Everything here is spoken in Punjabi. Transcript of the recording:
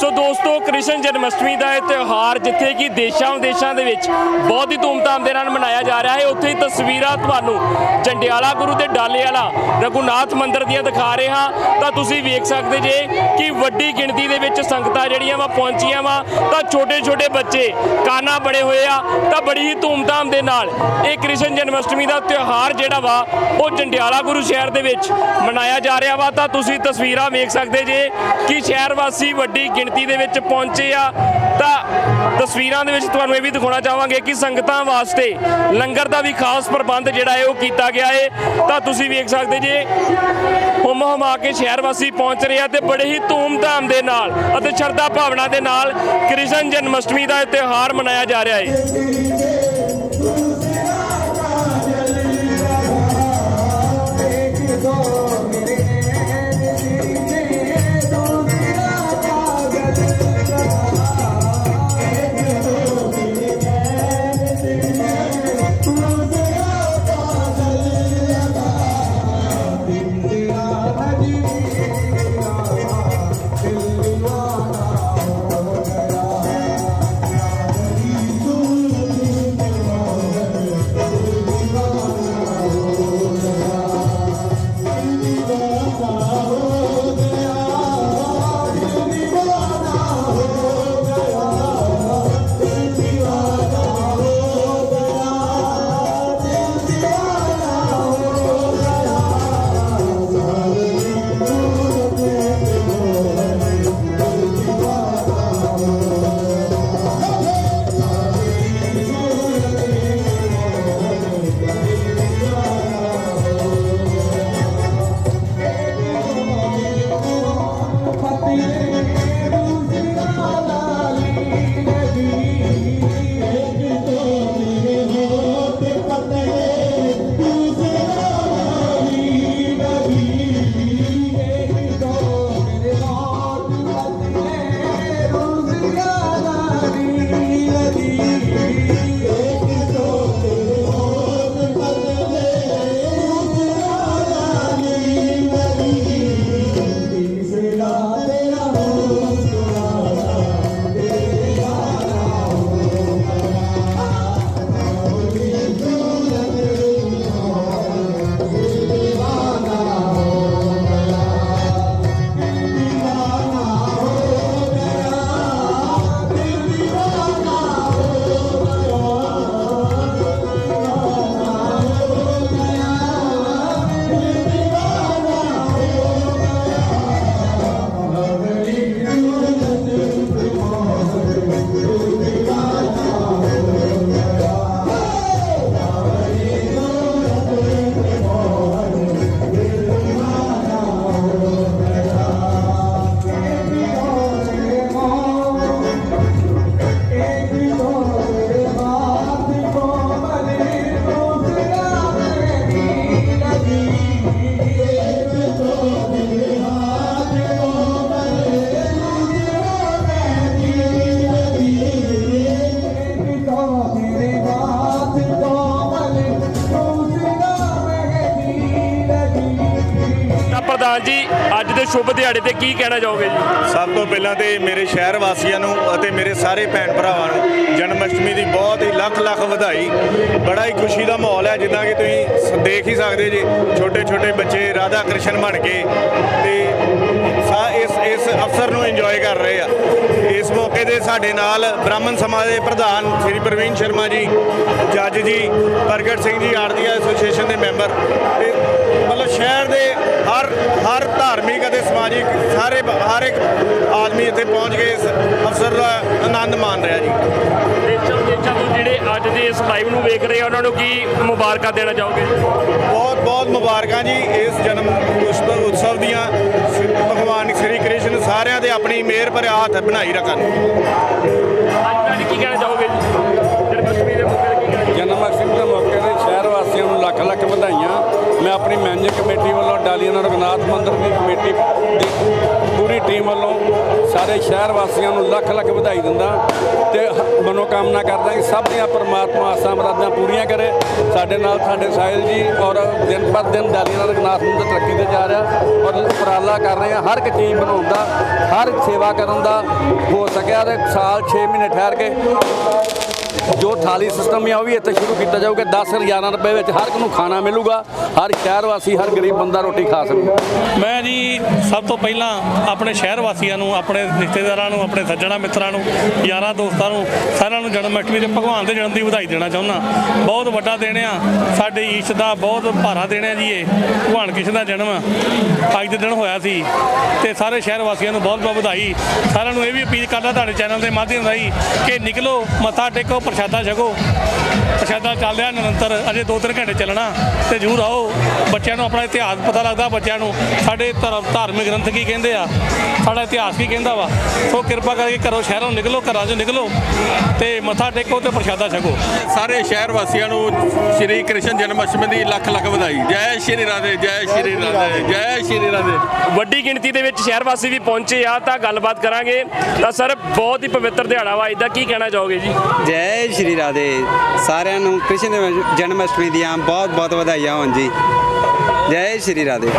ਸੋ ਦੋਸਤੋ, ਕ੍ਰਿਸ਼ਨ ਜਨਮਸ਼ਟਮੀ ਦਾ ਇਹ ਤਿਉਹਾਰ ਜਿੱਥੇ ਕਿ ਦੇਸ਼ਾਂ ਵਿਦੇਸ਼ਾਂ ਦੇ ਵਿੱਚ ਬਹੁਤ ਹੀ ਧੂਮਧਾਮ ਦੇ ਨਾਲ ਮਨਾਇਆ ਜਾ ਰਿਹਾ ਹੈ, ਉੱਥੇ ਹੀ ਤਸਵੀਰਾਂ ਤੁਹਾਨੂੰ ਜੰਡਿਆਲਾ ਗੁਰੂ ਤੇ ਡਾਲੇ ਵਾਲਾ ਰਘੁਨਾਥ ਮੰਦਿਰ ਦੀਆਂ ਦਿਖਾ ਰਹੇ ਹਾਂ। ਤਾਂ ਤੁਸੀਂ ਵੇਖ ਸਕਦੇ ਜੇ ਕਿ ਵੱਡੀ ਗਿਣਤੀ ਦੇ ਵਿੱਚ ਸੰਗਤਾਂ ਜਿਹੜੀਆਂ ਵਾ ਪਹੁੰਚੀਆਂ ਵਾ, ਤਾਂ ਛੋਟੇ ਛੋਟੇ ਬੱਚੇ ਕਾਨਾ ਬੜੇ ਹੋਏ ਆ। ਤਾਂ ਬੜੀ ਹੀ ਧੂਮਧਾਮ ਦੇ ਨਾਲ ਇਹ ਕ੍ਰਿਸ਼ਨ ਜਨਮਸ਼ਟਮੀ ਦਾ ਤਿਉਹਾਰ ਜਿਹੜਾ ਵਾ, ਉਹ ਜੰਡਿਆਲਾ ਗੁਰੂ ਸ਼ਹਿਰ ਦੇ ਵਿੱਚ ਮਨਾਇਆ ਜਾ ਰਿਹਾ ਵਾ। ਤਾਂ ਤੁਸੀਂ ਤਸਵੀਰਾਂ ਵੇਖ ਸਕਦੇ ਜੇ ਕਿ ਸ਼ਹਿਰ ਵਾਸੀ ਵੱਡੀ ਗਿਣਤੀ ਦੇ ਵਿੱਚ ਪਹੁੰਚੇ ਆ, ਤਾਂ ਤਸਵੀਰਾਂ ਦੇ ਵਿੱਚ ਤੁਹਾਨੂੰ ਇਹ ਵੀ ਦਿਖਾਉਣਾ ਚਾਹਾਂਗੇ ਕਿ ਸੰਗਤਾਂ ਵਾਸਤੇ ਲੰਗਰ ਦਾ ਵੀ ਖਾਸ ਪ੍ਰਬੰਧ ਜਿਹੜਾ ਹੈ ਉਹ ਕੀਤਾ ਗਿਆ ਹੈ ਤਾਂ ਤੁਸੀਂ ਵੇਖ ਸਕਦੇ ਜੇ, ਹੁਮ ਹੁਮਾ ਕੇ ਸ਼ਹਿਰ ਵਾਸੀ ਪਹੁੰਚ ਰਹੇ ਆ ਤੇ ਬੜੇ ਹੀ ਧੂਮਧਾਮ ਦੇ ਨਾਲ ਅਤੇ ਸ਼ਰਧਾ ਭਾਵਨਾ ਦੇ ਨਾਲ ਕ੍ਰਿਸ਼ਨ ਜਨਮਸ਼ਟਮੀ ਦਾ ਤਿਉਹਾਰ ਮਨਾਇਆ ਜਾ ਰਿਹਾ ਹੈ ਪ੍ਰਧਾਨ ਜੀ, ਅੱਜ ਦੇ ਸ਼ੁਭ ਦਿਹਾੜੇ ਤੇ ਕੀ ਕਹਿਣਾ ਚਾਹੋਗੇ ਜੀ? ਸਭ ਤੋਂ ਪਹਿਲਾਂ ਤੇ ਮੇਰੇ ਸ਼ਹਿਰ ਵਾਸੀਆਂ ਨੂੰ ਅਤੇ ਮੇਰੇ ਸਾਰੇ ਭੈਣ ਭਰਾਵਾਂ ਨੂੰ ਜਨਮ ਅਸ਼ਟਮੀ ਦੀ ਬਹੁਤ ਹੀ ਲੱਖ ਲੱਖ ਵਧਾਈ। ਬੜਾ ਹੀ ਖੁਸ਼ੀ ਦਾ ਮਾਹੌਲ ਹੈ, ਜਿੱਦਾਂ ਕਿ ਤੁਸੀਂ ਸ- ਦੇਖ ਹੀ ਸਕਦੇ ਜੀ ਛੋਟੇ ਛੋਟੇ ਬੱਚੇ ਰਾਧਾ ਕ੍ਰਿਸ਼ਨ ਬਣ ਕੇ ਤੇ ਸਾ, ਇਸ ਇਸ ਅਵਸਰ ਨੂੰ ਇੰਜੋਏ ਕਰ ਰਹੇ ਆ। ਇਸ ਮੌਕੇ ਤੇ ਸਾਡੇ ਨਾਲ ਬ੍ਰਾਹਮਣ ਸਮਾਜ ਦੇ ਪ੍ਰਧਾਨ ਸ੍ਰੀ ਪ੍ਰਵੀਨ ਸ਼ਰਮਾ ਜੀ ਜੱਜ ਜੀ ਪ੍ਰਗਟ ਸਿੰਘ ਜੀ ਆੜਤੀਆ ਐਸੋਸੀਏਸ਼ਨ ਦੇ ਮੈਂਬਰ ਤੇ ਮਤਲਬ ਸ਼ਹਿਰ ਦੇ ਹਰ ਹਰ ਧਾਰਮਿਕ ਅਤੇ ਸਮਾਜਿਕ ਸਾਰੇ ਹਰ ਇੱਕ ਆਦਮੀ ਇੱਥੇ ਪਹੁੰਚ ਕੇ ਇਸ ਅਵਸਰ ਦਾ ਆਨੰਦ ਮਾਣ ਰਿਹਾ ਜੀ। ਦੇਸ਼ਾਂ ਵਿਦੇਸ਼ਾਂ ਤੋਂ ਜਿਹੜੇ ਅੱਜ ਦੇ ਇਸ ਲਾਈਵ ਨੂੰ ਵੇਖ ਰਹੇ ਆ ਉਹਨਾਂ ਨੂੰ ਕੀ ਮੁਬਾਰਕਾਂ ਦੇਣਾ ਚਾਹੋਗੇ? ਬਹੁਤ ਬਹੁਤ ਮੁਬਾਰਕਾਂ ਜੀ ਇਸ ਜਨਮ ਉਤਸਵ ਉਤਸਵ ਦੀਆਂ। ਭਗਵਾਨ ਸ੍ਰੀ ਕ੍ਰਿਸ਼ਨ ਸਾਰਿਆਂ ਦੇ ਆਪਣੀ ਮਿਹਰ ਭਰਿਆ ਹੱਥ ਬਣਾਈ ਰੱਖਣ। ਜਨਮ ਅਸ਼ਟਮੀ ਦੇ ਮੌਕੇ ਤੇ ਸ਼ਹਿਰ ਵਾਸੀਆਂ ਨੂੰ ਲੱਖ ਲੱਖ ਵਧਾਈਆਂ। ਮੈਂ ਆਪਣੀ ਮੈਨੇਜਿੰਗ ਕਮੇਟੀ ਵੱਲੋਂ ਡਾਲੀਆਂ ਰਘੁਨਾਥ ਮੰਦਰ ਦੀ ਕਮੇਟੀ ਦੀ ਪੂਰੀ ਟੀਮ ਵੱਲੋਂ ਸਾਰੇ ਸ਼ਹਿਰ ਵਾਸੀਆਂ ਨੂੰ ਲੱਖ ਲੱਖ ਵਧਾਈ ਦਿੰਦਾ ਤੇ ਮਨੋਕਾਮਨਾ ਕਰਦਾ ਕਿ ਸਭ ਦੀਆਂ ਪਰਮਾਤਮਾ ਆਸਾਂ ਮੁਰਾਦਾਂ ਪੂਰੀਆਂ ਕਰੇ। ਸਾਡੇ ਨਾਲ ਸਾਡੇ ਸਾਹਿਲ ਜੀ ਔਰ ਦਿਨ ਪਰ ਦਿਨ ਡਾਲੀਆਂ ਦਾ ਰਘੁਨਾਥ ਮੰਦਰ ਤਰੱਕੀ ਤੇ ਜਾ ਰਿਹਾ ਔਰ ਉਪਰਾਲਾ ਕਰ ਰਹੇ ਆ। ਹਰ ਇੱਕ ਚੀਜ਼ ਬਣਾਉਣ ਹਰ ਸੇਵਾ ਕਰਨ ਦਾ ਹੋ ਸਕਿਆ ਤੇ ਸਾਲ 6 ਮਹੀਨੇ ਠਹਿਰ ਕੇ ਜੋ ਥਾਲੀ ਸਿਸਟਮ ਹੈ ਉਹ ਵੀ ਇੱਥੇ ਸ਼ੁਰੂ ਕੀਤਾ ਜਾਊਗਾ। 10 11 ਰੁਪਏ ਵਿੱਚ ਹਰ ਇੱਕ ਨੂੰ ਖਾਣਾ ਮਿਲੂਗਾ। ਹਰ ਸ਼ਹਿਰ ਵਾਸੀ, ਹਰ ਗਰੀਬ ਬੰਦਾ ਰੋਟੀ ਖਾ ਸਕੂ ਮੈਂ ਜੀ ਸਭ ਤੋਂ ਪਹਿਲਾਂ ਆਪਣੇ ਸ਼ਹਿਰ ਵਾਸੀਆਂ ਨੂੰ, ਆਪਣੇ ਰਿਸ਼ਤੇਦਾਰਾਂ ਨੂੰ, ਆਪਣੇ ਸੱਜਣਾ ਮਿੱਤਰਾਂ ਨੂੰ, ਯਾਰਾਂ ਦੋਸਤਾਂ ਨੂੰ, ਸਾਰਿਆਂ ਨੂੰ ਜਨਮ ਅਸ਼ਟਮੀ ਦੇ ਭਗਵਾਨ ਦੇ ਜਨਮ ਦੀ ਵਧਾਈ ਦੇਣਾ ਚਾਹੁੰਦਾ। ਬਹੁਤ ਵੱਡਾ ਦਿਨ ਆ। ਸਾਡੇ ਈਸ਼ ਦਾ ਬਹੁਤ ਭਾਰਾ ਦਿਨ ਆ ਜੀ ਇਹ, ਭਗਵਾਨ ਕ੍ਰਿਸ਼ਨ ਦਾ ਜਨਮ। ਅੱਜ ਦੇ ਦਿਨ ਹੋਇਆ ਸੀ ਤੇ ਸਾਰੇ ਸ਼ਹਿਰ ਵਾਸੀਆਂ ਨੂੰ ਬਹੁਤ ਬਹੁਤ ਵਧਾਈ। ਸਾਰਿਆਂ ਨੂੰ ਇਹ ਵੀ ਅਪੀਲ ਕਰਦਾ ਤੁਹਾਡੇ ਚੈਨਲ ਦੇ ਮਾਧਿਅਮ ਰਾਹੀਂ ਕਿ ਨਿਕਲੋ, ਮੱਥਾ ਟੇਕੋ, ਪ੍ਰਸ਼ਾਦਾ ਛਕੋ। ਪ੍ਰਸ਼ਾਦਾ ਚੱਲ ਰਿਹਾ ਨਿਰੰਤਰ ਅਜੇ 2-3 ਘੰਟੇ ਚੱਲਣਾ ਤੇ ਜ਼ਰੂਰ ਆਓ। ਬੱਚਿਆਂ ਨੂੰ ਆਪਣਾ ਇਤਿਹਾਸ ਪਤਾ ਲੱਗਦਾ ਬੱਚਿਆਂ ਨੂੰ। ਸਾਡੇ ਧਰਮ ਧਾਰਮਿਕ ਗ੍ਰੰਥ ਕੀ ਕਹਿੰਦੇ ਆ? ਸਾਡਾ ਇਤਿਹਾਸ ਕੀ ਕਹਿੰਦਾ ਵਾ? ਸੋ ਕਿਰਪਾ ਕਰਕੇ ਘਰੋਂ ਸ਼ਹਿਰੋਂ ਨਿਕਲੋ ਘਰਾਂ 'ਚੋਂ ਨਿਕਲੋ ਤੇ ਮੱਥਾ ਟੇਕੋ ਤੇ ਪ੍ਰਸ਼ਾਦਾ ਛਕੋ। ਸਾਰੇ ਸ਼ਹਿਰ ਵਾਸੀਆਂ ਨੂੰ ਸ਼੍ਰੀ ਕ੍ਰਿਸ਼ਨ ਜਨਮ ਅਸ਼ਟਮੀ ਦੀ ਲੱਖ ਲੱਖ ਵਧਾਈ। ਜੈ ਸ਼੍ਰੀ ਰਾਧੇ ਜੈ ਸ਼੍ਰੀ ਰਾਧੇ ਜੈ ਸ਼੍ਰੀ ਰਾਧੇ। ਵੱਡੀ ਗਿਣਤੀ ਦੇ ਵਿੱਚ ਸ਼ਹਿਰ ਵਾਸੀ ਵੀ ਪਹੁੰਚੇ ਆ ਤਾਂ ਗੱਲਬਾਤ ਕਰਾਂਗੇ। ਤਾਂ ਸਰ ਬਹੁਤ ਹੀ ਪਵਿੱਤਰ ਦਿਹਾੜਾ ਵਾ ਇਹਦਾ ਕੀ ਕਹਿਣਾ ਚਾਹੋਗੇ ਜੀ? ਜੈ ਸ਼੍ਰੀ ਰਾਧੇ ਸਾਰਿਆਂ ਨੂੰ ਕ੍ਰਿਸ਼ਨ ਜਨਮ ਅਸ਼ਟਮੀ ਦੀਆਂ ਬਹੁਤ ਬਹੁਤ ਵਧਾਈਆਂ ਹੋਣ ਜੀ। ਜੈ ਸ਼੍ਰੀ ਰਾਧੇ।